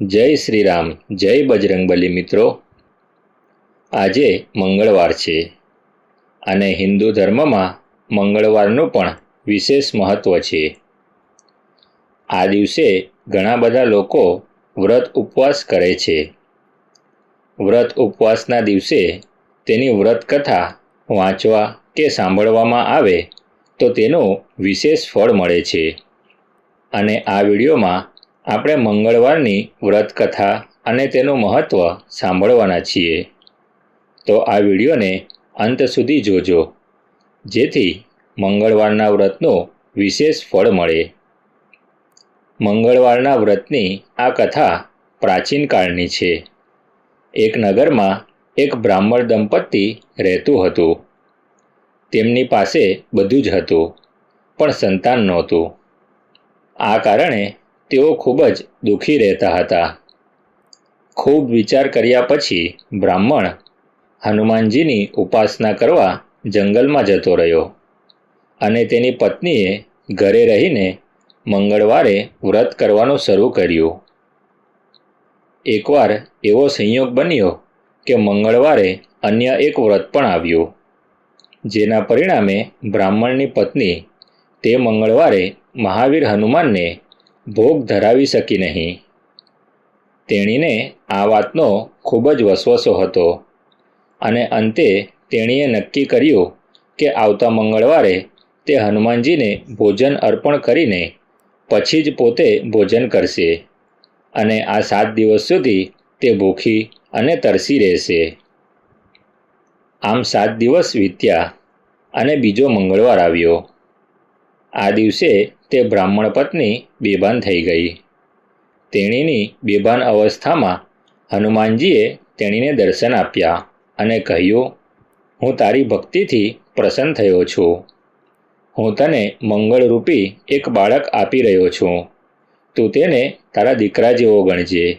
જય શ્રી રામ જય બજરંગબલી મિત્રો. આજે મંગળવાર છે અને હિન્દુ ધર્મમાં મંગળવારનું પણ વિશેષ મહત્ત્વ છે. આ દિવસે ઘણા બધા લોકો વ્રત ઉપવાસ કરે છે. વ્રત ઉપવાસના દિવસે તેની વ્રત કથા વાંચવા કે સાંભળવામાં આવે તો તેનું વિશેષ ફળ મળે છે. અને આ વિડીયોમાં આપણે મંગળવારની વ્રત કથા અને તેનું મહત્ત્વ સાંભળવાના છીએ. તો આ વિડીયોને અંત સુધી જોજો. જેથી મંગળવારના વ્રતનું વિશેષ ફળ મળે. મંગળવારના વ્રતની આ કથા પ્રાચીન કાળની છે. એક નગરમાં એક બ્રાહ્મણ દંપતી રહેતું હતું. તેમની પાસે બધું જ હતું, પણ સંતાન નહોતું. આ કારણે તેઓ ખૂબ જ દુઃખી રહેતા હતા. ખૂબ વિચાર કર્યા પછી બ્રાહ્મણ હનુમાનજીની ઉપાસના કરવા જંગલમાં જતો રહ્યો અને તેની પત્નીએ ઘરે રહીને મંગળવારે વ્રત કરવાનું શરૂ કર્યું. એકવાર એવો સંયોગ બન્યો કે મંગળવારે અન્ય એક વ્રત પણ આવ્યું, જેના પરિણામે બ્રાહ્મણની પત્ની તે મંગળવારે મહાવીર હનુમાનને ભોગ ધરાવી શકી નહીં. તેણીને આ વાતનો ખૂબ જ વસવસો હતો અને અંતે તેણીએ નક્કી કર્યું કે આવતા મંગળવારે તે હનુમાનજીને ભોજન અર્પણ કરીને પછી જ પોતે ભોજન કરશે અને આ સાત દિવસ સુધી તે ભૂખી અને તરસી રહેશે. આમ સાત દિવસ વીત્યા અને બીજો મંગળવાર આવ્યો. આ દિવસે તે બ્રાહ્મણ પત્ની બેભાન થઈ ગઈ. તેણીની બેભાન અવસ્થામાં હનુમાનજીએ તેણીને દર્શન આપ્યા અને કહ્યું, હું તારી ભક્તિથી પ્રસન્ન થયો છું. હું તને મંગળરૂપી એક બાળક આપી રહ્યો છું. તું તેને તારા દીકરા જેવો ગણજે.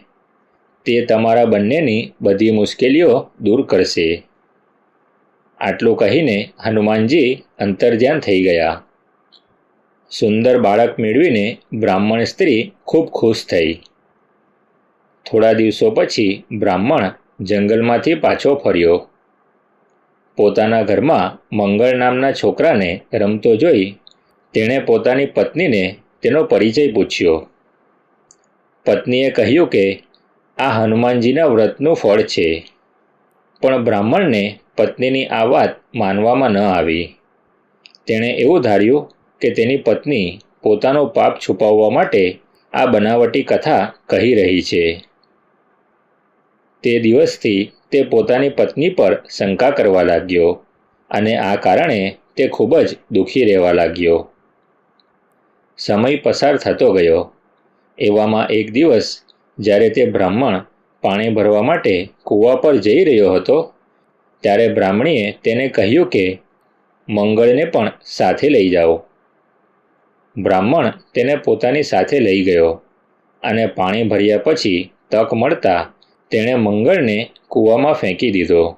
તે તમારા બંનેની બધી મુશ્કેલીઓ દૂર કરશે. આટલું કહીને હનુમાનજી અંતર્ધ્યાન થઈ ગયા. સુંદર બાળક મેળવીને બ્રાહ્મણ સ્ત્રી ખૂબ ખુશ થઈ. થોડા દિવસો પછી બ્રાહ્મણ જંગલમાંથી પાછો ફર્યો. પોતાના ઘરમાં મંગળ નામના છોકરાને રમતો જોઈ તેણે પોતાની પત્નીને તેનો પરિચય પૂછ્યો. પત્નીએ કહ્યું કે, આ હનુમાનજીના વ્રતનું ફળ છે. પણ બ્રાહ્મણને પત્નીની આ વાત માનવામાં ન આવી. તેણે એવું ધાર્યું કે તેની પત્ની પોતાનો પાપ છુપાવવા માટે આ બનાવટી કથા કહી રહી છે. તે દિવસથી તે પોતાની પત્ની પર શંકા કરવા લાગ્યો અને આ કારણે તે ખૂબ જ દુઃખી રહેવા લાગ્યો. સમય પસાર થતો ગયો. એવામાં એક દિવસ જ્યારે તે બ્રાહ્મણ પાણી ભરવા માટે કૂવા પર જઈ રહ્યો હતો, ત્યારે બ્રાહ્મણીએ તેને કહ્યું કે, મંગળને પણ સાથે લઈ જાઓ. બ્રાહ્મણ તેને પોતાની સાથે લઈ ગયો અને પાણી ભર્યા પછી તક મળતા તેણે મંગળને કૂવામાં ફેંકી દીધો.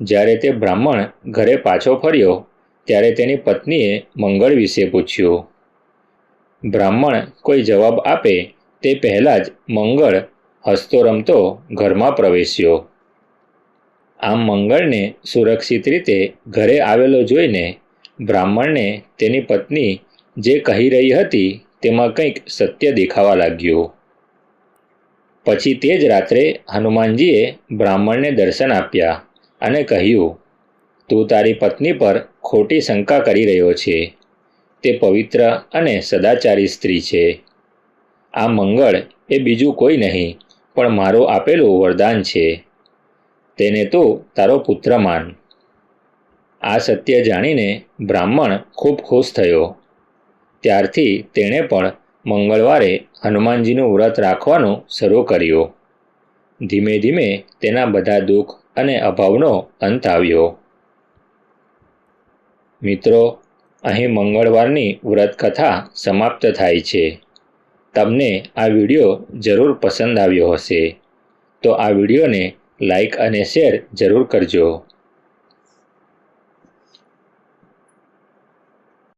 જ્યારે તે બ્રાહ્મણ ઘરે પાછો ફર્યો, ત્યારે તેની પત્નીએ મંગળ વિશે પૂછ્યું. બ્રાહ્મણ કોઈ જવાબ આપે તે પહેલાં જ મંગળ હસતો રમતો ઘરમાં પ્રવેશ્યો. આમ મંગળને સુરક્ષિત રીતે ઘરે આવેલો જોઈને બ્રાહ્મણને તેની પત્ની જે કહી રહી હતી, તેમાં કંઈક સત્ય દેખાવા લાગ્યું. પછી તે જ રાત્રે હનુમાનજીએ બ્રાહ્મણને દર્શન આપ્યા અને કહ્યું, તું તારી પત્ની પર ખોટી શંકા કરી રહ્યો છે. તે પવિત્ર અને સદાચારી સ્ત્રી છે. આ મંગળ એ બીજું કોઈ નહીં, પણ મારું આપેલું વરદાન છે. તેને તો તારો પુત્ર માન. આ સત્ય જાણીને બ્રાહ્મણ ખૂબ ખુશ થયો. ત્યારથી તેણે પણ મંગળવારે હનુમાનજીનું વ્રત રાખવાનું શરૂ કર્યું. ધીમે ધીમે તેના બધા દુઃખ અને અભાવનો અંત આવ્યો. મિત્રો, અહીં મંગળવારની વ્રતકથા સમાપ્ત થાય છે. તમને આ વીડિયો જરૂર પસંદ આવ્યો હશે. તો આ વિડીયોને લાઈક અને શેર જરૂર કરજો.